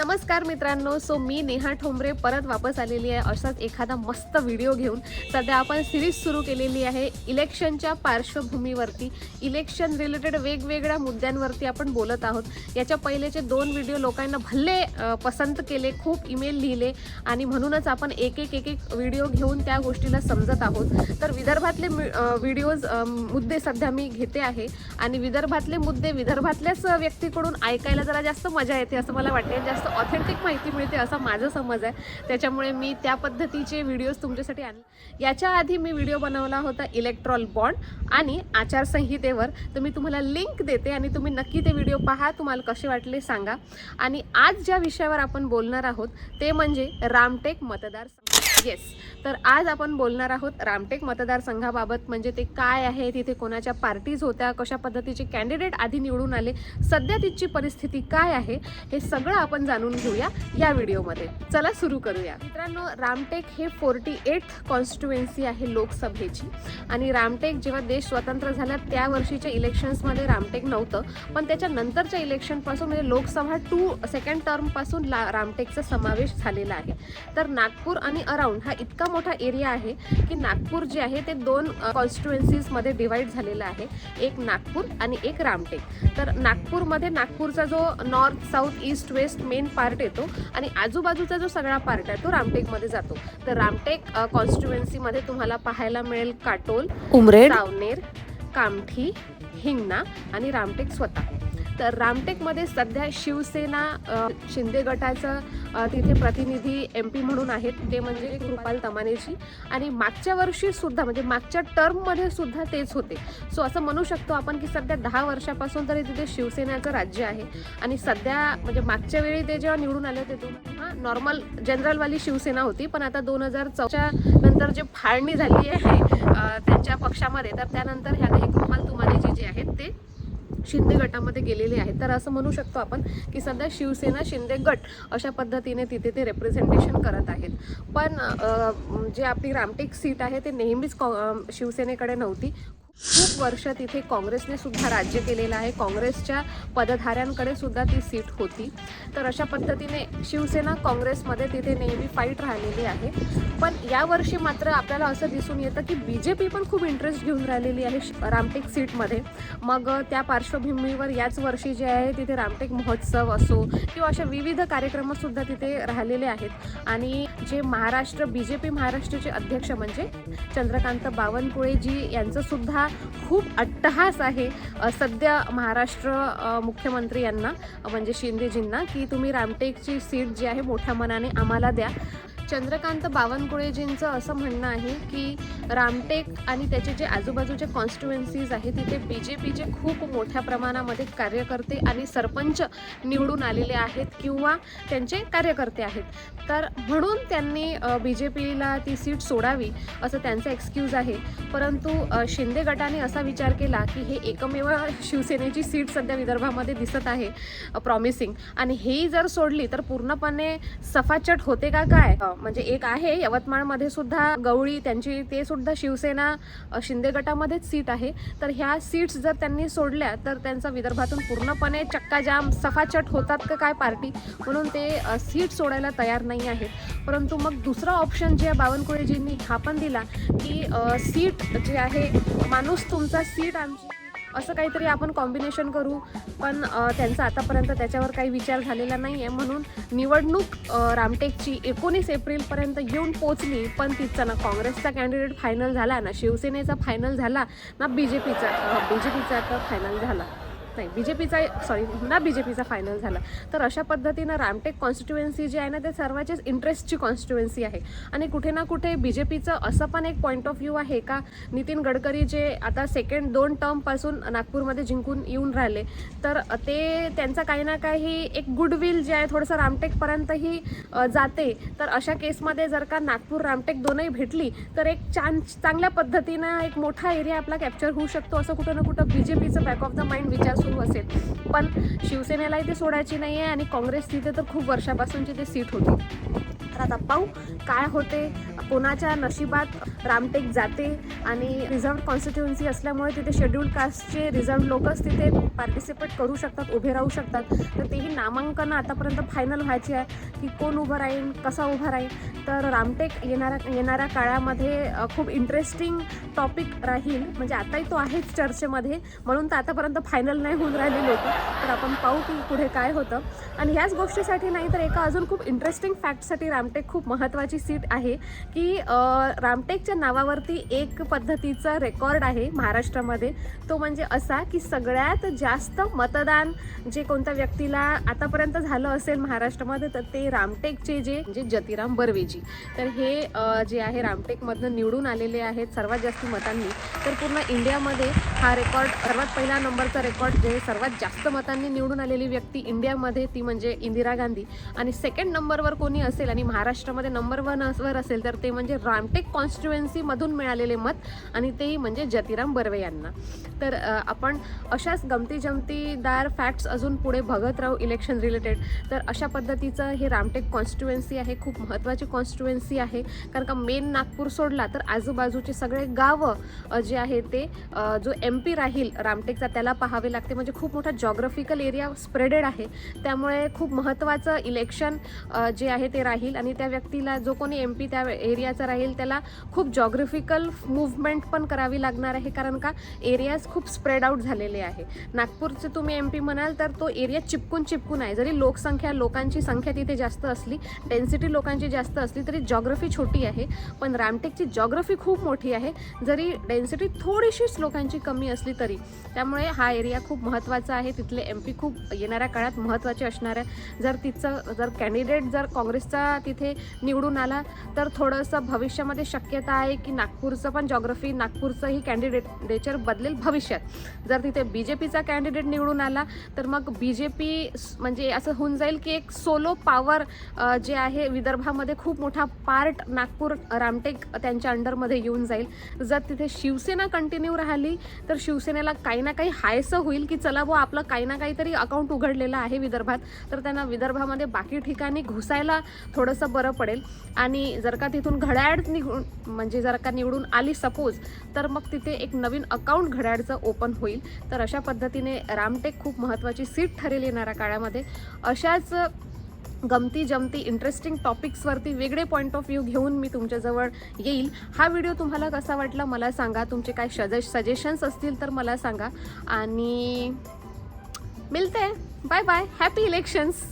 नमस्कार मित्रांनो सो मी नेहा ठोंबरे परत वापस आलेली आहे असाच एखादा मस्त व्हिडिओ घेऊन. सध्या आपण सिरीज सुरू केलेली आहे इलेक्शनच्या पार्श्वभूमीवरती. इलेक्शन रिलेटेड वेगवेगळ्या मुद्द्यांवरती आपण बोलत आहोत. याच्या पहिलेचे दोन व्हिडिओ लोकांना भल्ले पसंत केले खूप ईमेल लिहिले आणि म्हणूनच आपण एक एक एक एक व्हिडिओ घेऊन त्या गोष्टीला समजत आहोत. तर विदर्भातले व्हिडिओज मुद्दे सध्या मी घेते आहे आणि विदर्भातले मुद्दे विदर्भातल्याच व्यक्तीकडून ऐकायला जरा जास्त मजा येते असं मला वाटते जास्त ऑथेंटिक माहिती मिळते असा माझा समज आहे. त्याच्यामुळे मी त्या पद्धतीचे व्हिडिओज तुमच्यासाठी आणले. याच्या आधी मी व्हिडिओ बनवला होता इलेक्ट्रॉल बॉन्ड आणि आचारसंहितेवर. तर मी तुम्हाला लिंक देते आणि तुम्ही नक्की ते व्हिडिओ पहा. तुम्हाला कसे वाटले सांगा. आणि आज ज्या विषयावर आपण बोलणार आहोत ते म्हणजे रामटेक मतदार येस तर आज आपण बोलणार आहोत रामटेक मतदारसंघाबाबत म्हणजे ते काय आहे तिथे कोणाच्या पार्टीज होत्या कशा पद्धतीचे कॅन्डिडेट आधी निवडून आले सध्या तिची परिस्थिती काय आहे हे सगळं आपण जाणून घेऊया या व्हिडिओमध्ये. चला सुरू करूया. मित्रांनो रामटेक हे फोर्टी एट कॉन्स्टिट्युएन्सी आहे लोकसभेची. आणि रामटेक जेव्हा देश स्वतंत्र झाला त्या वर्षीच्या इलेक्शन्समध्ये रामटेक नव्हतं. पण त्याच्या नंतरच्या इलेक्शनपासून म्हणजे लोकसभा टू सेकंड टर्मपासून ला रामटेकचा समावेश झालेला आहे. तर नागपूर आणि अराउंड हा इतका मोठा एरिया आहे की नागपूर जे आहे ते दोन कॉन्स्टिट्युएन्सीजमध्ये डिवाईड झालेला आहे. एक नागपूर आणि एक रामटेक. तर नागपूरमध्ये नागपूरचा जो north south east west main part येतो आणि आजूबाजूचा जो सगळा पार्ट आहे तो रामटेकमध्ये जातो. तर रामटेक कॉन्स्टिट्युएन्सीमध्ये तुम्हाला पाहायला मिळेल काटोल उमरेड. सावनेर कामठी हिंगणा आणि रामटेक स्वतः. तर रामटेकमध्ये सध्या शिवसेना शिंदे गटाचं तिथे प्रतिनिधी एम पी म्हणून आहेत ते म्हणजे कृपाल तमानेजी. आणि मागच्या वर्षी सुद्धा म्हणजे मागच्या टर्ममध्ये सुद्धा तेच होते. सो असं म्हणू शकतो आपण की सध्या दहा वर्षापासून तरी तिथे शिवसेनेचं राज्य आहे. आणि सध्या म्हणजे मागच्या वेळी ते जेव्हा निवडून आले होते नॉर्मल जनरलवाली शिवसेना होती. पण आता दोन हजार चौच्या नंतर जे फाळणी झाली आहे त्यांच्या पक्षामध्ये तर त्यानंतर ह्या कृपाल तुमानेजी जे आहेत ते शिंदे गटामध्ये गेलेले आहेत. तर असं म्हणू शकतो आपण की सध्या शिवसेना शिंदे गट अशा पद्धतीने तिथे ते रिप्रेझेंटेशन करत आहेत. पण जे आपली रामटेक सीट आहे ते नेहमीच कॉ शिवसेनेकडे नव्हती. खूप वर्ष तिथे काँग्रेसने सुद्धा राज्य केलेलं आहे. काँग्रेसच्या पदधाऱ्यांकडे सुद्धा ती सीट होती. तर अशा पद्धतीने शिवसेना काँग्रेसमध्ये तिथे नेहमी फाईट राहिलेली आहे. पण यावर्षी मात्र आपल्याला असं दिसून येतं की बी जे पी पण खूप इंटरेस्ट घेऊन राहिलेली आहे श- रामटेक सीटमध्ये. मग त्या पार्श्वभूमीवर याच वर्षी जे आहे तिथे रामटेक महोत्सव असो किंवा अशा विविध कार्यक्रमसुद्धा तिथे राहिलेले आहेत. आणि जे महाराष्ट्र बी जे पी महाराष्ट्राचे अध्यक्ष म्हणजे चंद्रकांत बावनकुळेजी यांचं सुद्धा खूप अट्टहास आहे. सध्या महाराष्ट्र मुख्यमंत्री यांना म्हणजे शिंदेजींना की तुम्ही रामटेकची सीट जी आहे मोठ्या मनाने आम्हाला द्या. चंद्रकांत बावनकुळेजींचं असं म्हणणं आहे की रामटेक आणि त्याचे जे आजूबाजूचे कॉन्स्टिट्युएन्सीज आहेत तिथे बी जे पीचे खूप मोठ्या प्रमाणामध्ये कार्यकर्ते आणि सरपंच निवडून आलेले आहेत किंवा त्यांचे कार्यकर्ते आहेत. तर म्हणून त्यांनी बी जे पीला ती सीट सोडावी असं त्यांचा एक्सक्यूज आहे. परंतु शिंदे गटाने असा विचार केला की हे एकमेव शिवसेनेची सीट सध्या विदर्भामध्ये दिसत आहे प्रॉमिसिंग आणि हेही जर सोडली तर पूर्णपणे सफाचट होते का काय? म्हणजे एक आहे यवतमाळमध्ये सुद्धा गवळी त्यांची ते सुद्धा शिवसेना शिंदे गटामध्येच सीट आहे. तर ह्या सीट्स जर त्यांनी सोडल्या तर त्यांचा विदर्भातून पूर्णपणे चक्काजाम सफाचट होतात का काय पार्टी? म्हणून ते सीट सोडायला तयार नाही आहेत. परंतु मग दुसरा ऑप्शन जे बावनकुळेजींनी हा पण दिला की सीट जे आहे माणूस तुमचा सीट आमची असं काहीतरी आपण कॉम्बिनेशन करू. पण त्यांचा आतापर्यंत त्याच्यावर काही विचार झालेला नाही आहे म्हणून निवडणूक रामटेकची एकोणीस एप्रिलपर्यंत येऊन पोचली पण तिचा ना काँग्रेसचा कॅन्डिडेट फायनल झाला ना शिवसेनेचा फायनल झाला ना बी जे पीचा बी जे पीचा तर फायनल झाला. नाही बी जे पीचा सॉरी ना बी जे पीचा फायनल झाला. तर अशा पद्धतीनं रामटेक कॉन्स्टिट्युएन्सी जी आहे ना ते सर्वांचीच इंटरेस्टची कॉन्स्टिट्युएन्सी आहे. आणि कुठे ना कुठे बी जे पीचं असं पण एक पॉईंट ऑफ व्ह्यू आहे का नितीन गडकरी जे आता सेकंड दोन टर्मपासून नागपूरमध्ये जिंकून येऊन राहिले तर ते त्यांचा काही ना काही एक गुडविल जे आहे थोडंसं रामटेकपर्यंतही जाते. तर अशा केसमध्ये जर का नागपूर रामटेक दोनही भेटली तर एक छान चांगल्या पद्धतीनं एक मोठा एरिया आपला कॅप्चर होऊ शकतो असं कुठं ना कुठं बी जे पीचं बॅक ऑफ द माइंड विचार सुरू असेल. पण शिवसेनेलाही ते सोडायची नाही आहे आणि काँग्रेस तिथे तर खूप वर्षापासूनची ते सीट होती. तर आता पाहू काय होते? कोणाच्या नशिबात रामटेक जाते आणि रिझर्व कॉन्स्टिट्युन्सी असल्यामुळे तिथे शेड्यूल कास्टचे रिझर्व लोकच तिथे पार्टिसिपेट करू शकतात उभे राहू शकतात. तर तेही नामांकन आतापर्यंत फायनल व्हायची आहे की कोण उभं राहील कसा उभा राहील. तर रामटेक येणाऱ्या येणाऱ्या काळामध्ये खूप इंटरेस्टिंग टॉपिक राहील. म्हणजे आताही तो आहेच चर्चेमध्ये. म्हणून तर आतापर्यंत फायनल नाही होऊन राहिले लोक. तर आपण पाहू की पुढे काय होतं. आणि ह्याच गोष्टीसाठी नाही तर एका अजून खूप इंटरेस्टिंग फॅक्टसाठी रामटेक खूप महत्त्वाची सीट आहे की रामटेकच्या नावावरती एक पद्धतीचा रेकॉर्ड आहे महाराष्ट्रामध्ये. तो म्हणजे असा की सगळ्यात जास्त मतदान जे कोणत्या व्यक्तीला आतापर्यंत झालं असेल महाराष्ट्रामध्ये तर ते रामटेकचे जे म्हणजे जतिराम बर्वेजी. तर हे जे आहे रामटेकमधनं निवडून आलेले आहेत सर्वात जास्त मतांनी. तर पूर्ण इंडियामध्ये हा रेकॉर्ड सर्वात पहिला नंबरचा रेकॉर्ड जे सर्वात जास्त मतांनी निवडून आलेली व्यक्ती इंडियामध्ये ती म्हणजे इंदिरा गांधी. आणि सेकंड नंबरवर कोणी असेल आणि महाराष्ट्रामध्ये नंबर वन वर असेल तर ते म्हणजे रामटेक कॉन्स्टिट्युएन्सीमधून मिळालेले मत आणि तेही म्हणजे जतिराम बर्वे यांना. तर आपण अशाच गमती जमतीदार फॅक्ट्स अजून पुढे बघत राहू इलेक्शन रिलेटेड तर अशा पद्धतीचं हे रामटेक कॉन्स्टिट्युएन्सी आहे खूप महत्त्वाची कॉन्स्टिट्युएन्सी आहे. कारण का मेन नागपूर सोडला तर आजूबाजूचे सगळे गावं जे आहे ते जो एम पी राहील रामटेकचा त्याला पाहावे लागते. म्हणजे खूप मोठा जॉग्रफिकल एरिया स्प्रेडेड आहे. त्यामुळे खूप महत्त्वाचं इलेक्शन जे आहे ते राहील. आणि त्या व्यक्तीला जो कोणी एम पी त्या एरियाचा राहील त्याला खूप जॉग्रफिकल मुवमेंट पण करावी लागणार आहे. कारण का एरियाज खूप स्प्रेड आउट झालेले आहे. नागपूरचे तुम्ही एम पी म्हणाल तर तो एरिया चिपकून चिपकून आहे. जरी लोकसंख्या लोकांची संख्या तिथे जास्त असली डेन्सिटी लोकांची जास्त असली तरी जॉग्रफी छोटी आहे. पण रामटेकची जॉग्रफी खूप मोठी आहे. जरी डेन्सिटी थोडीशीच लोकांची कमी असली तरी त्यामुळे हा एरिया खूप महत्त्वाचा आहे. तिथले एम पी खूप येणाऱ्या काळात महत्त्वाचे असणार आहे. जर तिचं जर कॅन्डिडेट जर काँग्रेसचा तिथे निवडून आला तर थोडंसं भविष्यामध्ये शक्यता आहे की नागपूरचं पण जॉग्रफी नागपूरचंही कॅन्डिडेटेचर बदलेल भविष्यात. जर तिथे बी जे पीचा कॅन्डिडेट निवडून आला तर मग बी जे पी म्हणजे असं होऊन जाईल की एक सोलो पॉवर जे आहे विदर्भामध्ये खूप मोठा पार्ट नागपूर रामटेक त्यांच्या अंडरमध्ये येऊन जाईल. जर तिथे शिवसेना कंटिन्यू राहिली तर शिवसेनेला काही ना काही हायसं होईल की चला बुवा आपलं काही ना काहीतरी अकाउंट उघडलेलं आहे विदर्भात. तर त्यांना विदर्भामध्ये बाकी ठिकाणी घुसायला थोडंसं बरं पडेल. आणि जर का तिथून घड्याळ निघून म्हणजे जर का निवडून आली सपोज तर मग तिथे एक नवीन अकाउंट घड्याळचं ओपन होईल. तर अशा पद्धतीने रामटेक खूप महत्त्वाची सीट ठरेल येणाऱ्या काळामध्ये. अशाच गमती जमती इंटरेस्टिंग टॉपिक्सवरती वेगळे पॉईंट ऑफ व्ह्यू घेऊन मी तुमच्याजवळ येईल. हा व्हिडिओ तुम्हाला कसा वाटला मला सांगा. तुमचे काय सजे सजेशन्स असतील तर मला सांगा. आणि मिळते. Bye bye happy elections